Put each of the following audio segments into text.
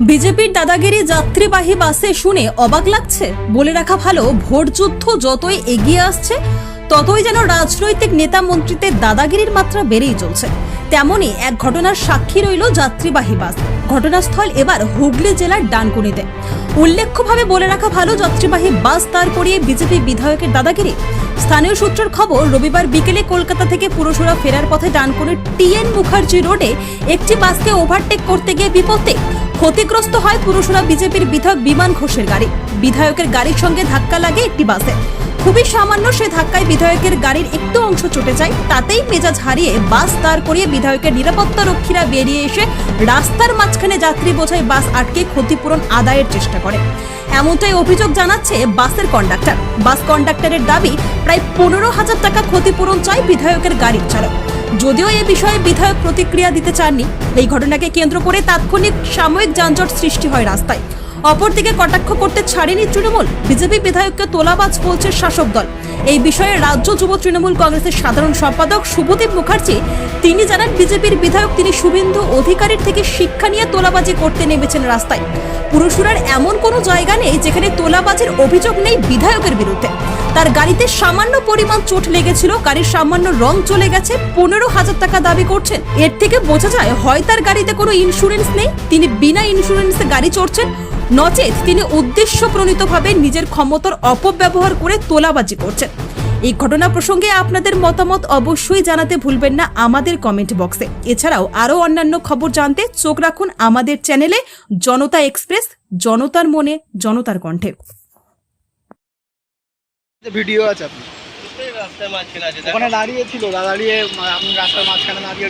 বিজেপির দাদাগিরি যাত্রীবাহী বাসে শুনে অবাক লাগছে। বলে রাখা ভালো, ভোট যুদ্ধ যতই এগিয়ে আসছে, ততই যেন রাজনৈতিক নেতা মন্ত্রীদের দাদাগিরির মাত্রা বেড়েই চলছে। তেমনই এক ঘটনার সাক্ষী রইল যাত্রীবাহী বাস। ঘটনাস্থল এবার হুগলি জেলার ডানকুনিতে। উল্লেখ্যভাবে বলে রাখা ভালো, যাত্রীবাহী বাস দাঁড় করিয়ে বিজেপি বিধায়কের দাদাগিরি। স্থানীয় সূত্রের খবর, রবিবার বিকেলে কলকাতা থেকে পুরসুরা ফেরার পথে ডানকুনির টিএন মুখার্জি রোডে একটি বাসকে ওভারটেক করতে গিয়ে বিপত্তি। ক্ষতিগ্রস্ত হয় পুরসুরা বিজেপির বিধায়ক বিমান ঘোষের গাড়ি। বিধায়কের গাড়ির সঙ্গে ধাক্কা লাগে একটি বাসে। খুবই সামান্য সে ধাক্কায় বিধায়কের গাড়ির একটু অংশ চটে যায়, তাতেই মেজাজ হারিয়ে বাস দাঁড় করিয়ে বিধায়কের নিরাপত্তা রক্ষীরা বেরিয়ে এসে রাস্তার মাঝখানে যাত্রী বোঝাই বাস আটকে ক্ষতিপূরণ আদায়ের চেষ্টা করে। এমনটাই অভিযোগ জানাচ্ছে বাসের কন্ডাক্টর। বাস কন্ডাক্টরের দাবি, প্রায় পনেরো হাজার টাকা ক্ষতিপূরণ চায় বিধায়কের গাড়ির চালক। যদিও এ বিষয়ে বিধায়ক প্রতিক্রিয়া দিতে চাননি, এই ঘটনাকে কেন্দ্র করে তাৎক্ষণিক সাময়িক যানজট সৃষ্টি হয় রাস্তায়। অপরদিকে কটাক্ষ করতে ছাড়েনি তৃণমূল। বিজেপি বিধায়ককে তোলাবাজ বলছে শাসক দল। এই বিষয়ে রাজ্য যুব তৃণমূল কংগ্রেসের সাধারণ সম্পাদক শুভদীপ মুখার্জি, তিনি জানান, বিজেপির বিধায়ক তিনি শুভেন্দু অধিকারীর থেকে শিক্ষা নিয়ে তোলাবাজি করতে নেমেছেন রাস্তায়। পুরসুরার এমন কোনো জায়গা নেই যেখানে তোলাবাজির অভিযোগ নেই বিধায়কের বিরুদ্ধে। তার গাড়িতে সামান্য পরিমাণ চোট লেগেছিল, গাড়ির সামান্য রং চলে গেছে, পনেরো হাজার টাকা দাবি করছেন। এর থেকে বোঝা যায়, হয় তার গাড়িতে কোনো ইন্স্যুরেন্স নেই, তিনি বিনা ইন্স্যুরেন্সে গাড়ি চড়ছেন নচেত তিনি উদ্দেশ্য প্রণীতভাবে নিজের ক্ষমতার অপব্যবহার করে তোলাবাজি করছেন। এই ঘটনা প্রসঙ্গে আপনাদের মতামত অবশ্যই জানাতে ভুলবেন না আমাদের কমেন্ট বক্সে। এছাড়াও আরও অন্যান্য খবর জানতে চোখ রাখুন আমাদের চ্যানেলে জনতা এক্সপ্রেস জনতার মনে জনতার কণ্ঠে। ভিডিও আছে আপনি রাস্তার মাঝখানে আছে। ওখানে দাঁড়িয়ে ছিল দাঁড়িয়ে আপনি রাস্তার মাঝখানে দাঁড়িয়ে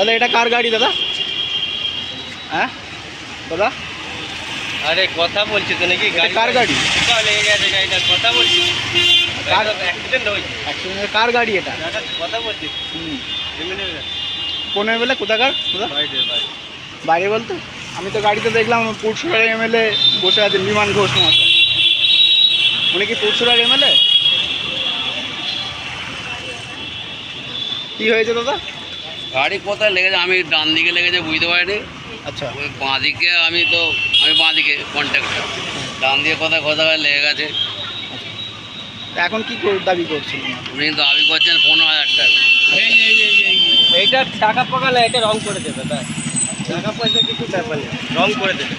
দাদা এটা কার গাড়ি দাদা? হ্যাঁ? দাদা? আরে কথা বলছি তো নাকি কার গাড়ি? কথা বলছি। কার- অ্যাক্সিডেন্ট হয়েছে। অ্যাক্সিডেন্ট কার গাড়ি এটা? দাদা, কথা বলছি। হুম। পনেরো বেলা? কোথাকার? কোথা বাইরে বলতে? আমি তো গাড়িতে দেখলাম পুরসুরার এমএলএ বসে আছেন বিমান ঘোষ মহাশয়। উনি কি পুরসুরার এমএলএ কি হয়েছে দাদা? গাড়ি কোথায় লেগেছে আমি ডান দিকে লেগেছে বুঝতে পারিনি। আচ্ছা। ওই বাঁ দিকে আমি তো আমি বাঁ দিকে কন্ট্যাক্টর ডান দিকে কোথায় কোথায় লেগে গেছে। তা এখন কি কর- দাবি করছেন? উনি দাবি করছেন পনেরো হাজার টাকা। এইটা টাকা পাকালে এটা রং করে দেবে তাই? টাকা পয়সা কিছু ব্যাপার নেই রং করে দেবে।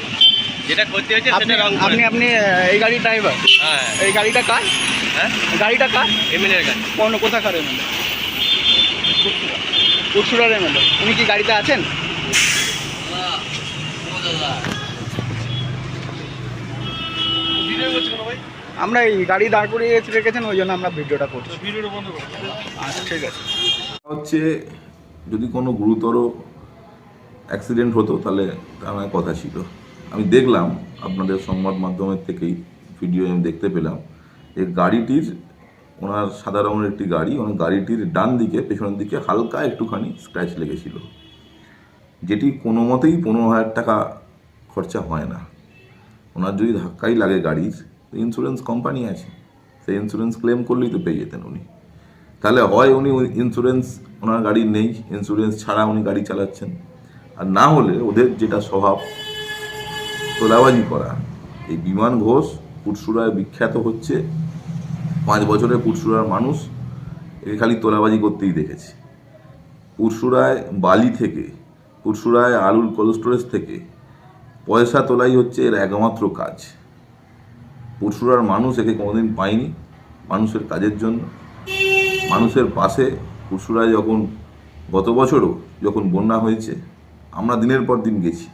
যেটা করতে হয়েছে সেটা রং করে আপনি আপনি এই গাড়ির ড্রাইভার হ্যাঁ। এই গাড়িটা কার? হ্যাঁ? গাড়িটা কার? এমএলএ গাড়ি। কোন কোথাকার এমএলএ পুরসুরার এমএলএ উনি কি গাড়িতে আছেন? আমরা এই গাড়ি দাঁড় করিয়ে রেখেছেন, ওই জন্য আমরা ভিডিওটা করছি। আচ্ছা ঠিক আছে। হচ্ছে, যদি কোনো গুরুতর অ্যাক্সিডেন্ট হতো, তাহলে আমার কথা ছিল। আমি দেখলাম, আপনাদের সংবাদ মাধ্যমের থেকেই ভিডিও আমি দেখতে পেলাম এই গাড়িটির ওনার সাদা রঙের একটি গাড়ি ওনার গাড়িটির ডান দিকে, পেছনের দিকে হালকা একটুখানি স্ক্র্যাচ লেগেছিল। যেটি কোনো মতেই পনেরো হাজার টাকা খরচা হয় না। ওনার যদি ধাক্কাই লাগে গাড়ির ইন্স্যুরেন্স কোম্পানি আছে। সেই ইন্স্যুরেন্স ক্লেম করলেই তো পেয়ে যেতেন উনি। তাহলে হয় উনি ইন্স্যুরেন্স ওনার গাড়ির নেই ইন্স্যুরেন্স ছাড়া উনি গাড়ি চালাচ্ছেন। আর না হলে ওদের যেটা স্বভাব, তোলাবাজি করা। এই বিমান ঘোষ, পুরসুরায় বিখ্যাত হচ্ছে পাঁচ বছরের পুটসুরার মানুষ একে খালি তোলাবাজি করতেই দেখেছে। পুরসুরায় বালি থেকে, পুরসুরায় আলুর কোল্ড স্টোরেজ থেকে পয়সা তোলাই হচ্ছে এর একমাত্র কাজ। পুরসুরার মানুষ একে কোনোদিন পায়নি মানুষের কাজের জন্য। মানুষের পাশে পুরসুরায় যখন গত বছরও যখন বন্যা হয়েছে, আমরা দিনের পর দিন গেছি।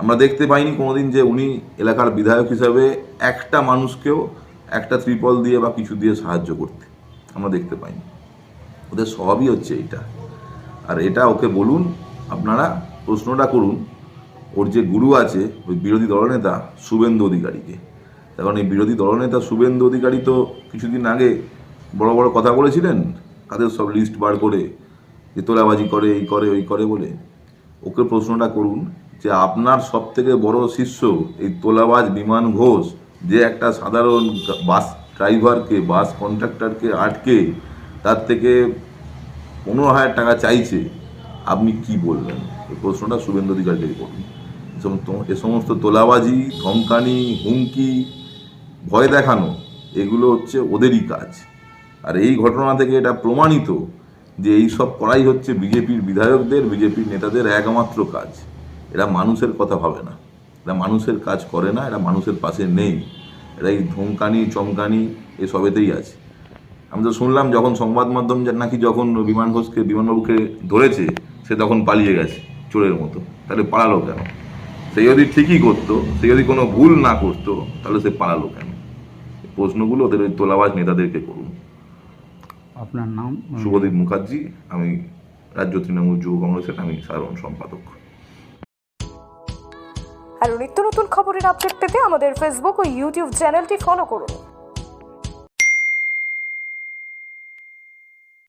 আমরা দেখতে পাইনি কোনোদিন যে উনি এলাকার বিধায়ক হিসাবে একটা মানুষকেও একটা ত্রিপল দিয়ে বা কিছু দিয়ে সাহায্য করতে। আমরা দেখতে পাইনি ওদের স্বভাবই হচ্ছে এইটা। আর এটা ওকে বলুন, আপনারা প্রশ্নটা করুন। ওর যে গুরু আছে, ওই বিরোধী দলনেতা শুভেন্দু অধিকারীকে। কারণ এই বিরোধী দলনেতা শুভেন্দু অধিকারী তো কিছুদিন আগে বড় বড় কথা বলেছিলেন, তাদের সব লিস্ট বার করে যে তোলাবাজি করে, এই করে, ওই করে বলে। ওকে প্রশ্নটা করুন যে আপনার সব থেকে বড় শিষ্য এই তোলাবাজ বিমান ঘোষ যে একটা সাধারণ বাস ড্রাইভারকে, বাস কন্ট্রাক্টরকে আটকে তার থেকে পনেরো হাজার টাকা চাইছে, আপনি কি বলবেন? এই প্রশ্নটা শুভেন্দু অধিকারীকে করুন। এ সমস্ত তোলাবাজি, ধমকানি, হুমকি, ভয় দেখানো, এগুলো হচ্ছে ওদেরই কাজ। আর এই ঘটনা থেকে এটা প্রমাণিত যে এই সব করাই হচ্ছে বিজেপির বিধায়কদের, বিজেপির নেতাদের একমাত্র কাজ। এরা মানুষের কথা ভাবে না। এরা মানুষের কাজ করে না এরা মানুষের পাশে নেই। এরা এই ধমকানি চমকানি এসবেতেই আছে। আমি তো শুনলাম যখন সংবাদ মাধ্যম নাকি যখন বিমান ঘোষকে বিমানবাবুকে ধরেছে সে তখন পালিয়ে গেছে চোরের মতো। তাহলে পালালো কেন? সে যদি ঠিকই করতো সে যদি কোনো ভুল না করতো তাহলে সে পালালো কেন? প্রশ্নগুলো ওদের ওই তোলাবাজ নেতাদেরকে করুন। আপনার নাম? শুভদীপ মুখার্জি আমি রাজ্য তৃণমূল যুব কংগ্রেসের আমি সাধারণ সম্পাদক। আরও নিত্য নতুন খবরের আপডেট পেতে আমাদের ফেসবুক ও ইউটিউব চ্যানেলটি ফলো করুন।